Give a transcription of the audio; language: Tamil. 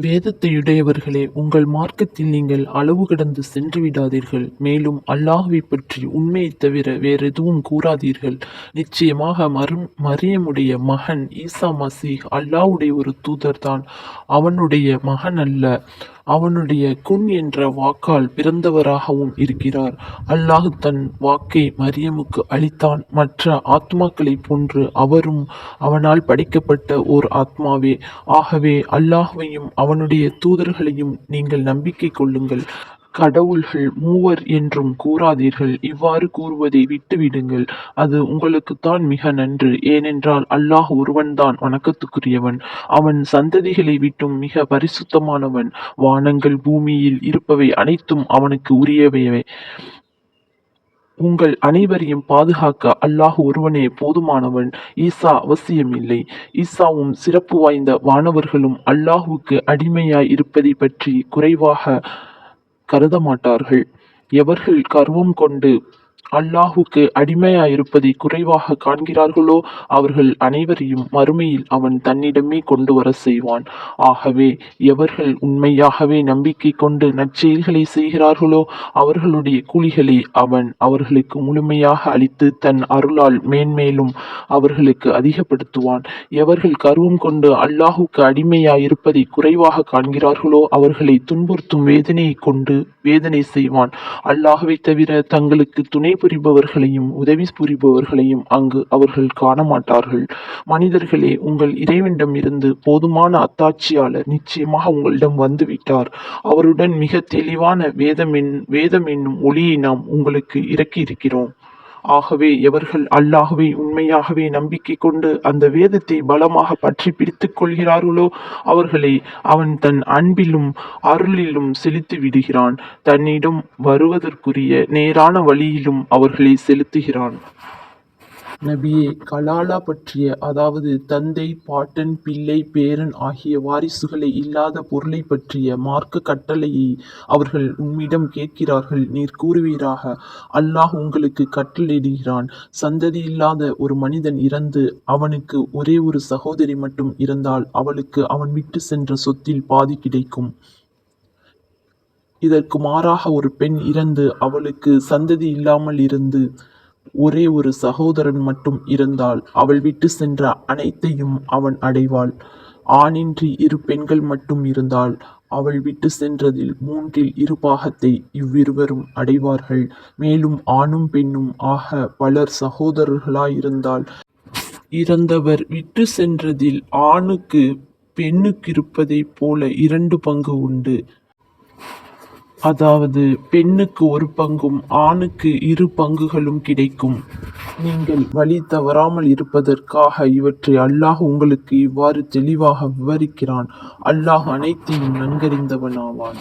வேதத்தையுடையவர்களே உங்கள் மார்க்கத்தில் நீங்கள் அளவு கடந்து சென்று விடாதீர்கள். மேலும் அல்லாஹுவை பற்றி உண்மையை தவிர வேறெதுவும் கூறாதீர்கள். நிச்சயமாக மரும் மரியமுடைய மகன் ஈசா மசீஹ் அல்லாஹ்வுடைய ஒரு தூதர்தான். அவனுடைய மகன் அல்ல. அவனுடைய குன் என்ற வாக்கால் பிறந்தவராகவும் இருக்கிறார். அல்லாஹ் தன் வாக்கை மரியமுக்கு அளித்தான். மற்ற ஆத்மாக்களைப் போன்று அவரும் அவனால் படைக்கப்பட்ட ஓர் ஆத்மாவே. ஆகவே அல்லாஹ்வையும் அவனுடைய தூதர்களையும் நீங்கள் நம்பிக்கை கொள்ளுங்கள். கடவுள்கள் மூவர் என்றும் கூறாதீர்கள். இவ்வாறு கூறுவதை விட்டுவிடுங்கள். அது உங்களுக்குத்தான் மிக நன்று. ஏனென்றால் அல்லாஹ் ஒருவன்தான் வணக்கத்துக்குரியவன். அவன் சந்ததிகளை விட்டும் மிக பரிசுத்தமானவன். வானங்கள் பூமியில் இருப்பவை அனைத்தும் அவனுக்கு உரியவையவை உங்கள் அனைவரையும் பாதுகாக்க அல்லாஹ் ஒருவனே போதுமானவன். ஈசா அவசியமில்லை. ஈசாவும் சிறப்பு வாய்ந்த வானவர்களும் அல்லாஹுவுக்கு அடிமையாய் இருப்பதை பற்றி குறைவாக கருத மாட்டார்கள் எவர்கள் கர்வம் கொண்டு அல்லாஹுக்கு அடிமையாயிருப்பதை குறைவாக காண்கிறார்களோ அவர்கள் அனைவரையும் மறுமையில் அவன் தன்னிடமே கொண்டு வர செய்வான். ஆகவே எவர்கள் உண்மையாகவே நம்பிக்கை கொண்டு நற்செயல்களை செய்கிறார்களோ அவர்களுடைய கூலிகளை அவன் அவர்களுக்கு முழுமையாக அளித்து தன் அருளால் மேன்மேலும் அவர்களுக்கு அதிகப்படுத்துவான். எவர்கள் கருவம் கொண்டு அல்லாஹுக்கு அடிமையாயிருப்பதை குறைவாக காண்கிறார்களோ அவர்களை துன்புறுத்தும் வேதனையை கொண்டு வேதனை செய்வான். அல்லாஹுவை தவிர தங்களுக்கு துணை புரிபவர்களையும் உதவி புரிபவர்களையும் அங்கு அவர்கள் காண மாட்டார்கள் மனிதர்களே உங்கள் இறைவனிடம் இருந்து போதுமான அத்தாட்சியாளர் நிச்சயமாக உங்களிடம் வந்துவிட்டார். அவருடன் மிக தெளிவான வேதம் வேதம் என்னும் ஒளியை நாம் உங்களுக்கு இறக்கி இருக்கிறோம் ஆகவே எவர்கள் அல்லாஹுவை உண்மையாகவே நம்பிக்கை கொண்டு அந்த வேதத்தை பலமாக பற்றி பிடித்துக் கொள்கிறார்களோ அவர்களை அவன் தன் அன்பிலும் அருளிலும் செலுத்தி விடுகிறான். தன்னிடம் வருவதற்குரிய நேரான வழியிலும் அவர்களை செலுத்துகிறான். நபியே கலாலா பற்றிய அதாவது தந்தை பாட்டன் பிள்ளை பேரன் ஆகிய வாரிசுகளை இல்லாத பொருளை பற்றிய மார்க்க கட்டளையை அவர்கள் உம்மிடம் கேட்கிறார்கள். நீர் கூறுவீராக அல்லாஹ் உங்களுக்கு கட்டளையிடுகிறான். சந்ததி இல்லாத ஒரு மனிதன் இறந்து அவனுக்கு ஒரே ஒரு சகோதரி மட்டும் இருந்தால் அவளுக்கு அவன் விட்டு சென்ற சொத்தில் பாதி கிடைக்கும். இதற்கு மாறாக ஒரு பெண் இறந்து அவளுக்கு சந்ததி இல்லாமல் இருந்து ஒரே ஒரு சகோதரன் மட்டும் இருந்தால் அவள் விட்டு சென்ற அனைத்தையும் அவன் அடைவாள். ஆணின்றி இரு பெண்கள் மட்டும் இருந்தால் அவள் விட்டு சென்றதில் மூன்றில் இரு பாகத்தை இவ்விருவரும் அடைவார்கள். மேலும் ஆணும் பெண்ணும் ஆக பலர் சகோதரர்களாயிருந்தால் இறந்தவர் விட்டு சென்றதில் ஆணுக்கு பெண்ணுக்கு இருப்பதைப் போல இரண்டு பங்கு உண்டு. அதாவது பெண்ணுக்கு ஒரு பங்கும் ஆணுக்கு இரு பங்குகளும் கிடைக்கும். நீங்கள் வழி தவறாமல் இருப்பதற்காக இவற்றை அல்லாஹ் உங்களுக்கு இவ்வாறு தெளிவாக விவரிக்கிறான். அல்லாஹ் அனைத்தையும் நன்கறிந்தவன் ஆவான்